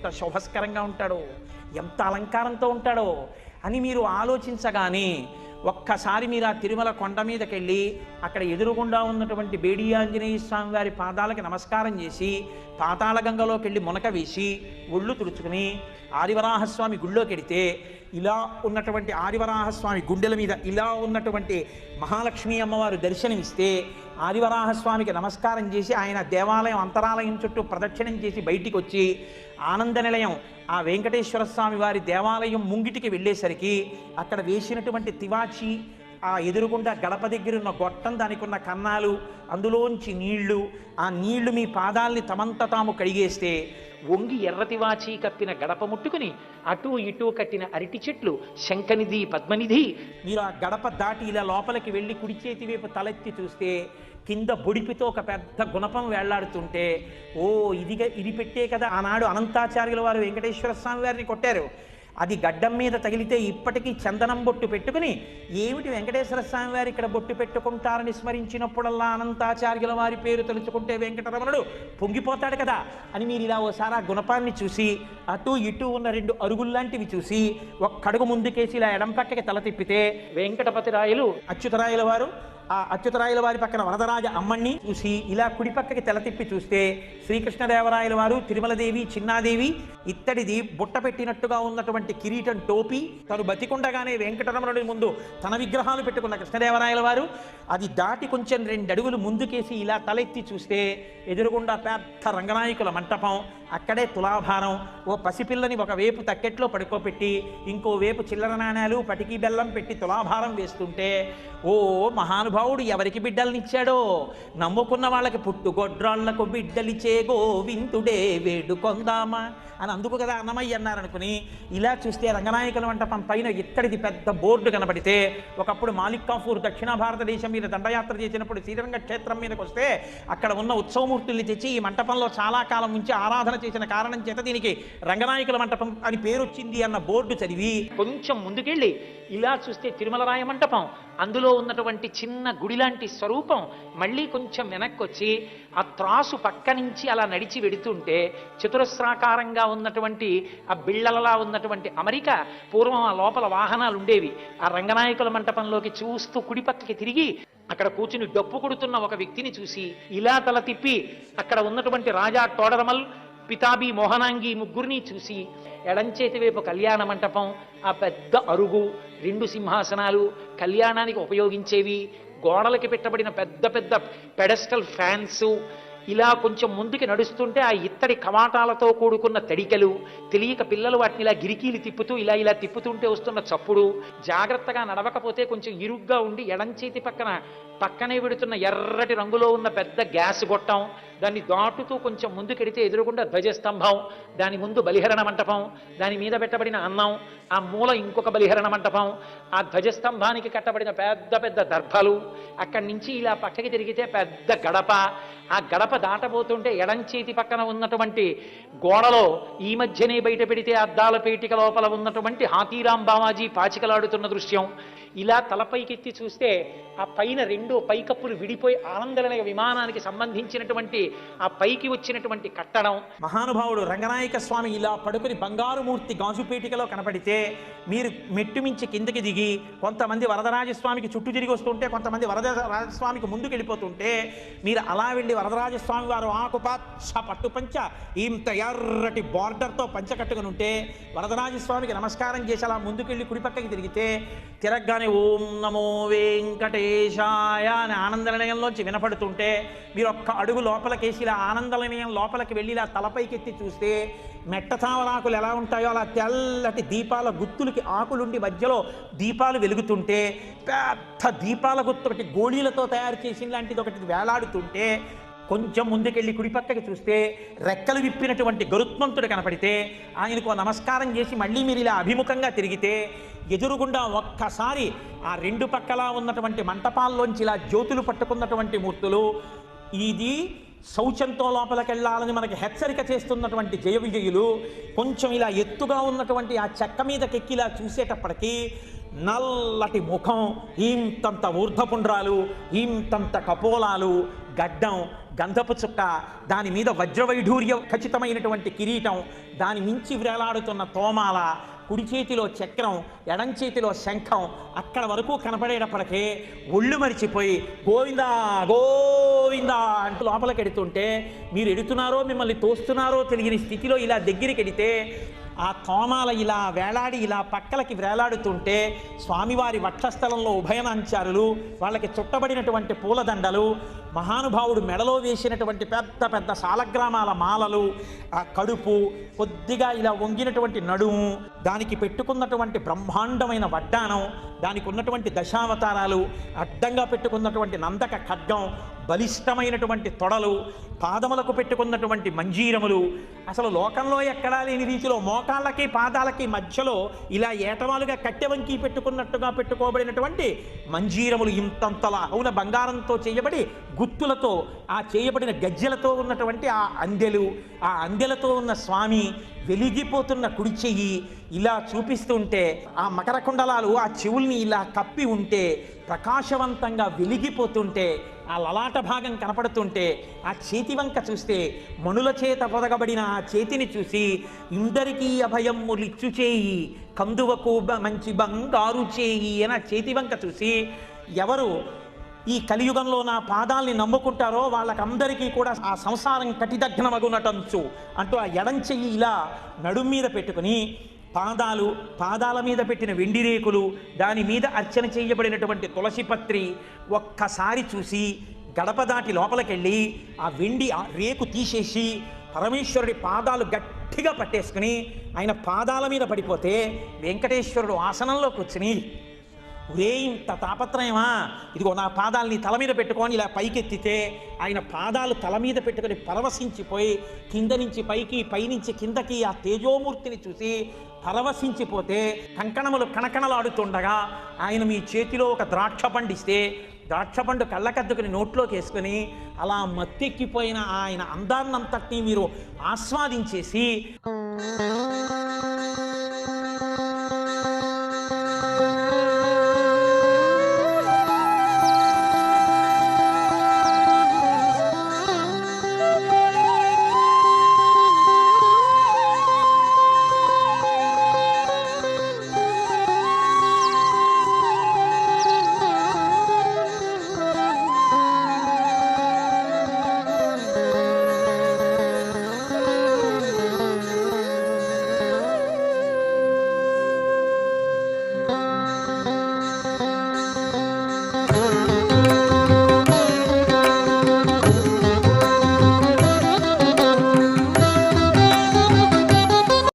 ఎంత శోభస్కరంగా ఉంటాడో ఎంత అలంకారంతో ఉంటాడో అని మీరు ఆలోచించగానే ఒక్కసారి మీరు ఆ తిరుమల కొండ మీదకి వెళ్ళి అక్కడ ఎదురుగుండా ఉన్నటువంటి బేడి ఆంజనేయ స్వామి వారి పాదాలకి నమస్కారం చేసి పాతాళగంగలోకి వెళ్ళి మునక వేసి ఒళ్ళు తుడుచుకుని ఆదివరాహస్వామి గుళ్ళోకి వెడితే ఇలా ఉన్నటువంటి ఆదివరాహస్వామి గుండెల మీద ఇలా ఉన్నటువంటి మహాలక్ష్మి అమ్మవారు దర్శనమిస్తే ఆదివరాహస్వామికి నమస్కారం చేసి ఆయన దేవాలయం అంతరాలయం చుట్టూ ప్రదక్షిణం చేసి బయటికి వచ్చి ఆనంద నిలయం ఆ వెంకటేశ్వర స్వామి వారి దేవాలయం ముంగిటికి వెళ్ళేసరికి అక్కడ వేసినటువంటి తివాచి ఆ ఎదురుగుండా గడప దగ్గర ఉన్న గొట్టం దానికి ఉన్న కన్నాలు అందులోంచి నీళ్ళు ఆ నీళ్ళు మీ పాదాల్ని తమంత తాము కడిగేస్తే వంగి ఎర్రతివాచి కప్పిన గడప ముట్టుకుని అటు ఇటు కట్టిన అరటి చెట్లు శంఖనిధి పద్మనిధి మీరు ఆ గడప దాటి ఇలా లోపలికి వెళ్ళి కుడి చేతి వైపు తలెత్తి చూస్తే కింద బొడిపితో ఒక పెద్ద గుణపం వేళ్ళాడుతుంటే ఓ ఇదిగా ఇది పెట్టే కదా ఆనాడు అనంతాచార్యుల వారు వెంకటేశ్వర స్వామి వారిని కొట్టారు. అది గడ్డం మీద తగిలితే ఇప్పటికీ చందనం బొట్టు పెట్టుకుని ఏమిటి వెంకటేశ్వర స్వామి వారు ఇక్కడ బొట్టు పెట్టుకుంటారని స్మరించినప్పుడల్లా అనంతాచార్యుల వారి పేరు తలుచుకుంటే వెంకటరమణుడు పొంగిపోతాడు కదా అని మీరు ఇలా ఓసారి ఆ గుణపాన్ని చూసి అటు ఇటు ఉన్న రెండు అరుగుల్లాంటివి చూసి ఒక్కడుగు ముందుకేసి ఇలా ఎడం పక్కకి తల తిప్పితే వెంకటపతి రాయలు అచ్యుతరాయల వారు ఆ అచ్యుతరాయల వారి పక్కన వరదరాజ అమ్మణ్ణి చూసి ఇలా కుడి పక్కకి తిప్పి చూస్తే శ్రీకృష్ణదేవరాయల వారు తిరుమలదేవి చిన్నాదేవి ఇత్తడిది బుట్ట పెట్టినట్టుగా ఉన్నటువంటి కిరీటం టోపి తను బతికుండగానే వెంకటరమణుడి ముందు తన విగ్రహాలు పెట్టుకున్న కృష్ణదేవరాయల వారు. అది దాటి కొంచెం రెండు అడుగులు ముందుకేసి ఇలా తలెత్తి చూస్తే ఎదురుగుండా పెద్ద రంగనాయకుల మంటపం. అక్కడే తులాభారం. ఓ పసిపిల్లని ఒక వేపు తక్కెట్లో పడుకోబెట్టి ఇంకో వేపు చిల్లర నాణాలు పటికి బెల్లం పెట్టి తులాభారం వేస్తుంటే ఓ మహానుభావుడు ఎవరికి బిడ్డలనిచ్చాడో? నమ్ముకున్న వాళ్ళకి పుట్టుగొడ్రాళ్ళకు బిడ్డలిచే గోవింతుడే వేడుకొందామా? అని అందుకు కదా అన్నమయ్య అన్నారనుకుని ఇలా చూస్తే రంగనాయకుల మంటపం పైన ఇత్తడిది పెద్ద బోర్డు కనబడితే ఒకప్పుడు మాలిక్ కాఫూర్ దక్షిణ భారతదేశం మీద దండయాత్ర చేసినప్పుడు శ్రీరంగ క్షేత్రం మీదకి వస్తే అక్కడ ఉన్న ఉత్సవమూర్తుల్ని తెచ్చి ఈ మంటపంలో చాలా కాలం నుంచి ఆరాధన చేసిన కారణం చేత దీనికి రంగనాయకుల మంటపం అని పేరు వచ్చింది అన్న బోర్డు చదివి కొంచెం ముందుకెళ్ళి ఇలా చూస్తే తిరుమలరాయ మంటపం అందులో ఉన్నటువంటి చిన్న గుడి లాంటి స్వరూపం మళ్ళీ కొంచెం వెనక్కి వచ్చి ఆ త్రాసు పక్క నుంచి అలా నడిచి వెడుతుంటే చతురస్రాకారంగా ఉన్నటువంటి ఆ బిళ్ళలలా ఉన్నటువంటి అమెరికా పూర్వం ఆ లోపల వాహనాలు ఉండేవి ఆ రంగనాయకుల మంటపంలోకి చూస్తూ కుడిపక్కకి తిరిగి అక్కడ కూర్చుని డప్పు కొడుతున్న ఒక వ్యక్తిని చూసి ఇలా తల తిప్పి అక్కడ ఉన్నటువంటి రాజా తోడరమల్ పితాబి మోహనాంగి ముగ్గురిని చూసి ఎడంచేతి వైపు కళ్యాణ మంటపం ఆ పెద్ద అరుగు రెండు సింహాసనాలు కళ్యాణానికి ఉపయోగించేవి గోడలకి పెట్టబడిన పెద్ద పెద్ద పెడస్టల్ ఫ్యాన్సు ఇలా కొంచెం ముందుకి నడుస్తుంటే ఆ ఇత్తడి కవాటాలతో కూడుకున్న తడికలు తెలియక పిల్లలు వాటిని ఇలా గిరికీలు తిప్పుతూ ఇలా ఇలా తిప్పుతుంటే వస్తున్న చప్పుడు జాగ్రత్తగా నడవకపోతే కొంచెం ఇరుగ్గా ఉండి ఎడంచేతి పక్కన పక్కనే విడుతున్న ఎర్రటి రంగులో ఉన్న పెద్ద గ్యాస్ గొట్టం దాన్ని దాటుతూ కొంచెం ముందుకెడితే ఎదురుగుండా ధ్వజస్తంభం దాని ముందు బలిహరణ మంటపం దాని మీద పెట్టబడిన అన్నం ఆ మూల ఇంకొక బలిహరణ మంటపం ఆ ధ్వజస్తంభానికి కట్టబడిన పెద్ద పెద్ద దర్భలు అక్కడి నుంచి ఇలా పక్కకి తిరిగితే పెద్ద గడప. ఆ గడప దాటబోతుంటే ఎడం చేతి పక్కన ఉన్నటువంటి గోడలో ఈ మధ్యనే బయట పెడితే అద్దాల పేటిక లోపల ఉన్నటువంటి హాతీరాం బావాజీ పాచికలాడుతున్న దృశ్యం. ఇలా తలపైకెత్తి చూస్తే ఆ పైన రెండు పైకప్పులు విడిపోయి ఆనందలనే విమానానికి సంబంధించినటువంటి ఆ పైకి వచ్చినటువంటి కట్టడం. మహానుభావుడు రంగనాయక స్వామి ఇలా పడుకుని బంగారు మూర్తి గాజుపేటికలో కనపడితే మీరు మెట్టు మించి కిందకి దిగి కొంతమంది వరదరాజస్వామికి చుట్టూ తిరిగి వస్తుంటే కొంతమంది వరద రాజస్వామికి ముందుకు వెళ్ళిపోతుంటే మీరు అలా వెళ్ళి వరదరాజస్వామి వారు ఆకుపచ్చ పట్టుపంచ ఇంత ఎర్రటి బార్డర్తో పంచ కట్టుకుని ఉంటే వరదరాజస్వామికి నమస్కారం చేసి అలా ముందుకెళ్ళి కుడిపక్కకి తిరిగితే తిరగగానే ఓం నమో వెంకటేశాయ అని ఆనంద నిలయంలోంచి వినపడుతుంటే మీరు ఒక్క అడుగు లోపలికేసి ఇలా ఆనంద లోపలికి వెళ్ళి ఇలా తలపైకెత్తి చూస్తే మెట్ట తామరాకులు ఎలా ఉంటాయో అలా తెల్లటి దీపాల గుత్తులకి ఆకులుండి మధ్యలో దీపాలు వెలుగుతుంటే పెద్ద దీపాల గుత్తు ఒకటి గోళీలతో తయారు చేసిన లాంటిది ఒకటి వేలాడుతుంటే కొంచెం ముందుకెళ్ళి కుడిపక్కకి చూస్తే రెక్కలు విప్పినటువంటి గరుత్మంతుడు కనపడితే ఆయనకు నమస్కారం చేసి మళ్ళీ మీరు ఇలా అభిముఖంగా తిరిగితే ఎదురుగుండా ఒక్కసారి ఆ రెండు పక్కలా ఉన్నటువంటి మంటపాల్లోంచి ఇలా జ్యోతులు పట్టుకున్నటువంటి మూర్తులు ఇది శౌచంతో లోపలికెళ్ళాలని మనకి హెచ్చరిక చేస్తున్నటువంటి జయ విజయులు కొంచెం ఇలా ఎత్తుగా ఉన్నటువంటి ఆ చెక్క మీదకెక్కి ఇలా చూసేటప్పటికీ నల్లటి ముఖం ఇంతంత ఊర్ధపుండ్రాలు ఇంతంత కపోలాలు గడ్డం గంధపు చుక్క దాని మీద వజ్రవైఢూర్య ఖచ్చితమైనటువంటి కిరీటం దాని మించి వ్రేలాడుతున్న తోమాల కుడి చేతిలో చక్రం ఎడం చేతిలో శంఖం అక్కడ వరకు కనపడేటప్పటికే ఒళ్ళు మరిచిపోయి గోవిందా గోవిందా అంటూ లోపలికి ఎడుతుంటే మీరు ఎడుతున్నారో మిమ్మల్ని తోస్తున్నారో తెలియని స్థితిలో ఇలా దగ్గరికి ఎడితే ఆ తోమాల ఇలా వేలాడి ఇలా పక్కలకి వేలాడుతుంటే స్వామివారి వక్షస్థలంలో ఉభయనాంచారులు వాళ్ళకి చుట్టబడినటువంటి పూలదండలు మహానుభావుడు మెడలో వేసినటువంటి పెద్ద పెద్ద సాలగ్రామాల మాలలు ఆ కడుపు కొద్దిగా ఇలా వంగినటువంటి నడుము దానికి పెట్టుకున్నటువంటి బ్రహ్మాండమైన వడ్డానం దానికి ఉన్నటువంటి దశావతారాలు అడ్డంగా పెట్టుకున్నటువంటి నందక ఖడ్గం బలిష్టమైనటువంటి తొడలు పాదములకు పెట్టుకున్నటువంటి మంజీరములు. అసలు లోకంలో ఎక్కడా లేని రీతిలో మోకాళ్ళకి పాదాలకి మధ్యలో ఇలా ఏటవాలుగా కట్టెవంకి పెట్టుకున్నట్టుగా పెట్టుకోబడినటువంటి మంజీరములు ఇంతంతలా అవున బంగారంతో చేయబడి గుత్తులతో ఆ చేయబడిన గజ్జెలతో ఉన్నటువంటి ఆ అందెలు ఆ అందెలతో ఉన్న స్వామి వెలిగిపోతున్న కుడి చెయ్యి ఇలా చూపిస్తుంటే ఆ మకర కుండలాలు ఆ చెవుల్ని ఇలా కప్పి ఉంటే ప్రకాశవంతంగా వెలిగిపోతుంటే ఆ లలాట భాగం కనపడుతుంటే ఆ చేతి వంక చూస్తే మణుల చేత పొదగబడిన ఆ చేతిని చూసి ఇందరికీ అభయం ములిచ్చు చేయి కందువకు బ- మంచి బంగారు చేయి అని ఆ చేతి వంక చూసి ఎవరు ఈ కలియుగంలో నా పాదాల్ని నమ్ముకుంటారో వాళ్ళకందరికీ కూడా ఆ సంసారం కటిదగ్నమగునటంచు అంటూ ఆ ఎడం చెయ్యి ఇలా నడుం మీద పెట్టుకుని పాదాలు పాదాల మీద పెట్టిన వెండి రేకులు దాని మీద అర్చన చేయబడినటువంటి తులసి పత్రి ఒక్కసారి చూసి గడప దాటి లోపలికెళ్ళి ఆ వెండి రేకు తీసేసి పరమేశ్వరుడి పాదాలు గట్టిగా పట్టేసుకుని ఆయన పాదాల మీద పడిపోతే వెంకటేశ్వరుడు ఆసనంలో కూర్చుని ఒరే ఇంత తాపత్రయమా? ఇదిగో నా పాదాలని తల మీద పెట్టుకొని ఇలా పైకెత్తితే ఆయన పాదాలు తల మీద పెట్టుకొని పరవశించిపోయి కింద నుంచి పైకి పైనుంచి కిందకి ఆ తేజోమూర్తిని చూసి పరవశించిపోతే కంకణములు కణకణలాడుతుండగా ఆయన మీ చేతిలో ఒక ద్రాక్ష పండిస్తే ద్రాక్ష పండు కళ్ళకద్దుకుని నోట్లోకి వేసుకుని అలా మత్తెక్కిపోయిన ఆయన అందాన్నంతటినీ మీరు ఆస్వాదించేసి